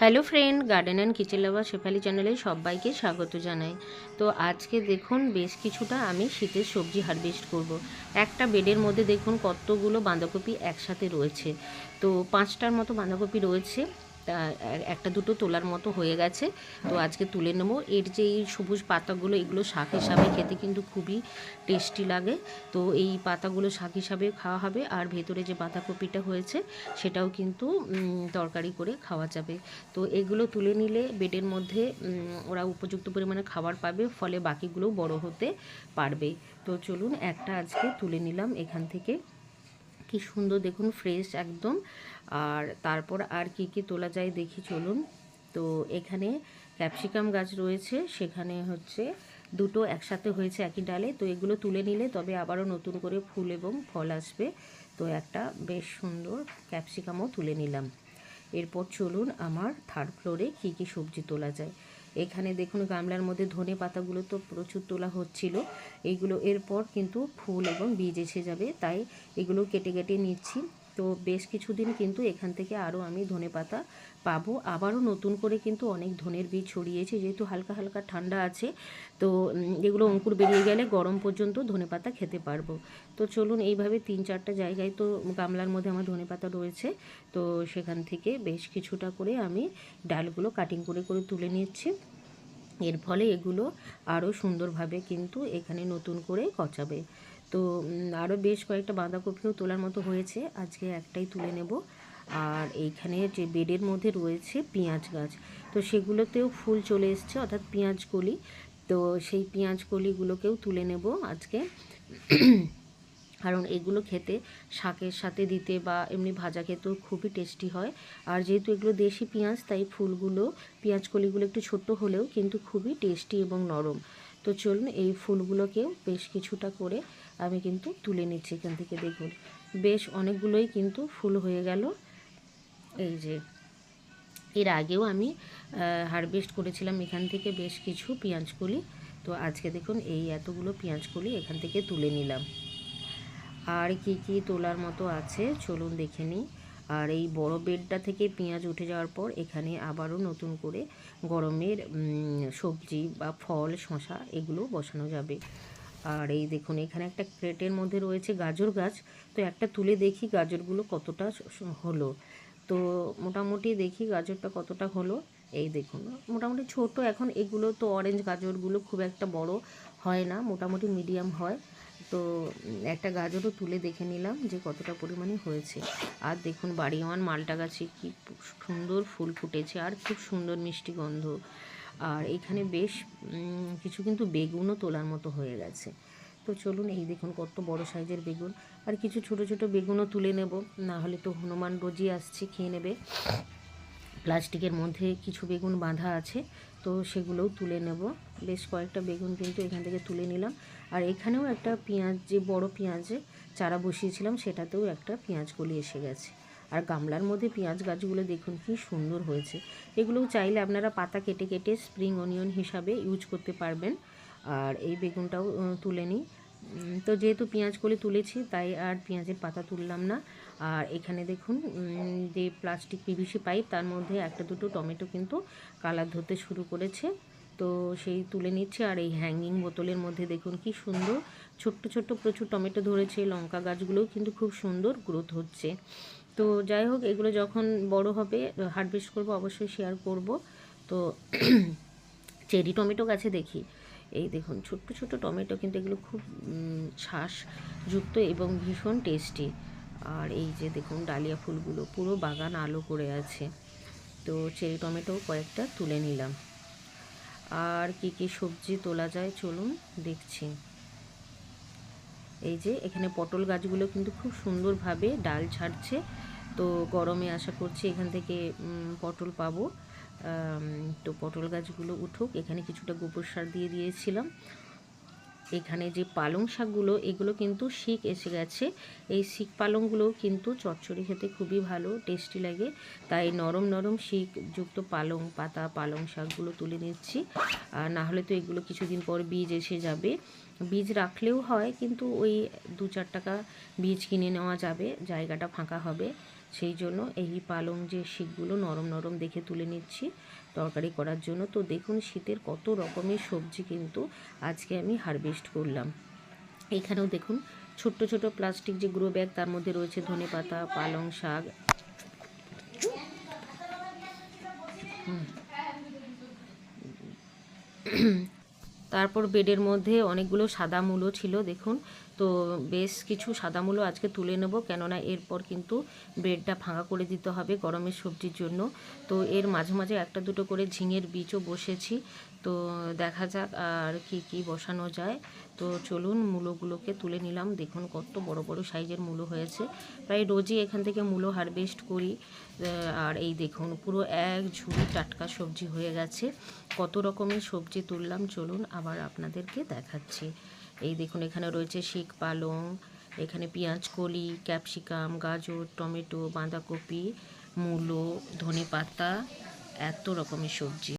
Hello friend, garden and kitchen lover Shefali চ্যানেলে সবাইকে স্বাগত জানাই। তো আজকে দেখুন, বেশ কিছুটা আমি শীতের সবজি হারভেস্ট করব। একটা বেডের মধ্যে দেখুন কতগুলো বাঁধাকপি একসাথে রয়েছে। তো পাঁচটার মতো বাঁধাকপি রয়েছে। একটা দুটো তোলার মতো হয়ে গেছে। তো আজকে তুলে নেব। এর যে এই সবুজ পাতাগুলো এগুলো শাক হিসাবে খেতে কিন্তু খুবই টেস্টি লাগে। তো এই পাতাগুলো শাক হিসাবে খাওয়া হবে। আর ভেতরে যে বাঁধাকপিটা হয়েছে সেটাও কিন্তু তরকারি করে খাওয়া যাবে। তো এগুলো তুলে নিলে বেডের মধ্যে ওরা উপযুক্ত পরিমাণে খাবার পাবে ফলে বাকিগুলোও বড় হতে পারবে। তো চলুন একটা আজকে তুলে নিলাম এখান থেকে। কি সুন্দর দেখুন ফ্রেশ একদম। আর তারপর আর কি কি তোলা যায় দেখি চলুন। তো এখানে ক্যাপসিকাম গাছ রয়েছে, সেখানে হচ্ছে দুটো একসাথে হয়েছে একই ডালে। তো এগুলো তুলে নিলে তবে আবারও নতুন করে ফুল এবং ফল আসবে। তো একটা বেশ সুন্দর ক্যাপসিকামও তুলে নিলাম। এরপর চলুন আমার থার্ড ফ্লোরে কী কী সবজি তোলা যায়। এখানে দেখুন গামলার মধ্যে ধনে পাতাগুলো তো প্রচুর তোলা হচ্ছিল। এইগুলো এরপর কিন্তু ফুল এবং বীজ এসে যাবে, তাই এগুলো কেটে কেটে নিচ্ছি। তো বেশ কিছুদিন কিন্তু এখান থেকে আরও আমি ধনে পাতা পাবো। আবারও নতুন করে কিন্তু অনেক ধনের বীজ ছড়িয়েছে, যেহেতু হালকা হালকা ঠান্ডা আছে। তো এগুলো অঙ্কুর বেরিয়ে গেলে গরম পর্যন্ত ধনে পাতা খেতে পারব। তো চলুন এইভাবে তিন চারটা জায়গায় তো গামলার মধ্যে আমার ধনে পাতা রয়েছে। তো সেখান থেকে বেশ কিছুটা করে আমি ডালগুলো কাটিং করে করে তুলে নিচ্ছি। এর ফলে এগুলো আরও সুন্দরভাবে কিন্তু এখানে নতুন করে গচাবে তো আরও বেশ কয়েকটা বাঁধাকপিও তোলার মতো হয়েছে। আজকে একটাই তুলে নেব। আর এইখানে যে বেডের মধ্যে রয়েছে পেঁয়াজ গাছ। তো সেগুলোতেও ফুল চলে এসছে, অর্থাৎ পেঁয়াজ কলি। তো সেই পেঁয়াজ কলিগুলোকেও তুলে নেব আজকে। কারণ এগুলো খেতে শাকের সাথে দিতে বা এমনি ভাজা খেতেও খুবই টেস্টি হয়। আর যেহেতু এগুলো দেশি পেঁয়াজ, তাই ফুলগুলো, পেঁয়াজ কলিগুলো একটু ছোট হলেও কিন্তু খুবই টেস্টি এবং নরম। তো চলুন এই ফুলগুলোকেও বেশ কিছুটা করে আমি কিন্তু তুলে নিচ্ছি এখান থেকে, দেখুন। বেশ অনেকগুলোই কিন্তু ফুল হয়ে গেল। এই যে, এর আগেও আমি হারভেস্ট করেছিলাম এখান থেকে বেশ কিছু পেঁয়াজ কলি তো আজকে দেখুন, এই এতগুলো পেঁয়াজ কলি এখান থেকে তুলে নিলাম। আর কি কি তোলার মতো আছে, চলুন দেখে নিই। আর এই বড় বেডটা থেকে পেঁয়াজ উঠে যাওয়ার পর এখানে আবারও নতুন করে গরমের সবজি বা ফল শশা এগুলো বসানো যাবে। আর এই দেখুন, এখানে একটা ক্রেটের মধ্যে রয়েছে গাজর গাছ। তো একটা তুলে দেখি গাজরগুলো কতটা হলো। তো মোটামুটি দেখি গাজরটা কতটা হলো। এই দেখুন, মোটামুটি ছোট। এখন এগুলো তো অরেঞ্জ গাজরগুলো খুব একটা বড় হয় না, মোটামুটি মিডিয়াম হয়। তো একটা গাজরও তুলে দেখে নিলাম যে কতটা পরিমাণে হয়েছে। আর দেখুন বাড়ি মালটা গাছে কি সুন্দর ফুল ফুটেছে। আর খুব সুন্দর মিষ্টি গন্ধ। আর এখানে বেশ কিছু কিন্তু বেগুনও তোলার মতো হয়ে গেছে। তো চলুন, এই দেখুন কত বড় সাইজের বেগুন। আর কিছু ছোট ছোট বেগুনও তুলে নেব, না হলে তো হনুমান রোজই আসছে, খেয়ে নেবে। প্লাস্টিকের মধ্যে কিছু বেগুন বাঁধা আছে, তো সেগুলোও তুলে নেব। বেশ কয়েকটা বেগুন কিন্তু এখান থেকে তুলে নিলাম। আর এখানেও একটা পেঁয়াজ, যে বড় পেঁয়াজে চারা বসিয়েছিলাম, সেটাতেও একটা পেঁয়াজ কলি এসে গেছে। আর গামলার মধ্যে পেঁয়াজ গাছগুলো দেখুন কি সুন্দর হয়েছে। এগুলোও চাইলে আপনারা পাতা কেটে কেটে স্প্রিং অনিয়ন হিসাবে ইউজ করতে পারবেন। আর এই বেগুনটাও তুলে নিই। তো যেহেতু পেঁয়াজ কলি তুলেছি, তাই আর পেঁয়াজের পাতা তুললাম না। আর এখানে দেখুন যে প্লাস্টিক পিভিসি পাইপ, তার মধ্যে একটা দুটো টমেটো কিন্তু কালার ধরতে শুরু করেছে। তো সেই তুলে নিচ্ছে। আর এই হ্যাঙ্গিং বোতলের মধ্যে দেখুন কি সুন্দর, ছোট্ট ছোট্ট প্রচুর টমেটো ধরেছে। লঙ্কা গাছগুলোও কিন্তু খুব সুন্দর গ্রোথ হচ্ছে। তো যাই হোক, এগুলো যখন বড় হবে হারভেস্ট করব, অবশ্যই শেয়ার করব। তো চেরি টমেটো গাছে দেখি। এই দেখুন, ছোট্ট ছোট্ট টমেটো কিন্তু এগুলো খুব শ্বাসযুক্ত এবং ভীষণ টেস্টি আর এই যে দেখুন, ডালিয়া ফুলগুলো পুরো বাগান আলো করে আছে। তো চেরি টমেটো কয়েকটা তুলে নিলাম। আর কি কি সবজি তোলা যায় চলুন দেখছি। এই যে এখানে পটল গাছগুলো কিন্তু খুব সুন্দরভাবে ডাল ছাড়ছে। তো গরমে আশা করছি এখান থেকে পটল পাবো। তো পটল গাছগুলো উঠুক। এখানে কিছুটা গোবর সার দিয়ে দিয়েছিলাম। এখানে যে পালং শাকগুলো, এগুলো কিন্তু শিক এসে গেছে। এই শিক পালংগুলোও কিন্তু চচ্চড়ি খেতে খুবই ভালো টেস্টি লাগে। তাই নরম নরম শিক যুক্ত পালং পাতা, পালং শাকগুলো তুলে নিচ্ছি। আর না হলে তো এগুলো কিছুদিন পর বীজ এসে যাবে। বীজ রাখলেও হয়, কিন্তু ওই দু চার টাকা বীজ কিনে নেওয়া যাবে, জায়গাটা ফাঁকা হবে। সেই জন্য এই পালং যে শিকগুলো নরম নরম দেখে তুলে নিচ্ছি। তরকারি করার জন্য। তো দেখুন, শীতের কত রকমের সবজি কিন্তু আজকে আমি হারভেস্ট করলাম। এখানেও দেখুন, ছোট্ট ছোট প্লাস্টিক যে গ্রো ব্যাগ তার মধ্যে রয়েছে ধনে পাতা, পালং শাক। তারপর বেডের মধ্যে অনেকগুলো সাদা মূলো ছিল, দেখুন। তো বেশ কিছু সাদা মূলো আজকে তুলে নেব, কেননা এরপর কিন্তু ব্রেডটা ফাঁকা করে দিতে হবে গরমের সবজির জন্য। তো এর মাঝে মাঝে একটা দুটো করে ঝিঙের বীজও বসেছি। তো দেখা যাক আর কি কি বসানো যায়। তো চলুন মূলোগুলোকে তুলে নিলাম। দেখুন কত বড় বড় সাইজের মূলো হয়েছে। প্রায় রোজই এখান থেকে মূলো হারভেস্ট করি। আর এই দেখুন, পুরো এক ঝুড়ি টাটকা সবজি হয়ে গেছে। কত রকমের সবজি তুললাম, চলুন আবার আপনাদেরকে দেখাচ্ছি। এই দেখুন, এখানে রয়েছে শিক পালং, এখানে পেঁয়াজ কলি, ক্যাপসিকাম, গাজর, টমেটো, বাঁধাকপি, মূলো ধনে পাতা এত রকমের সবজি।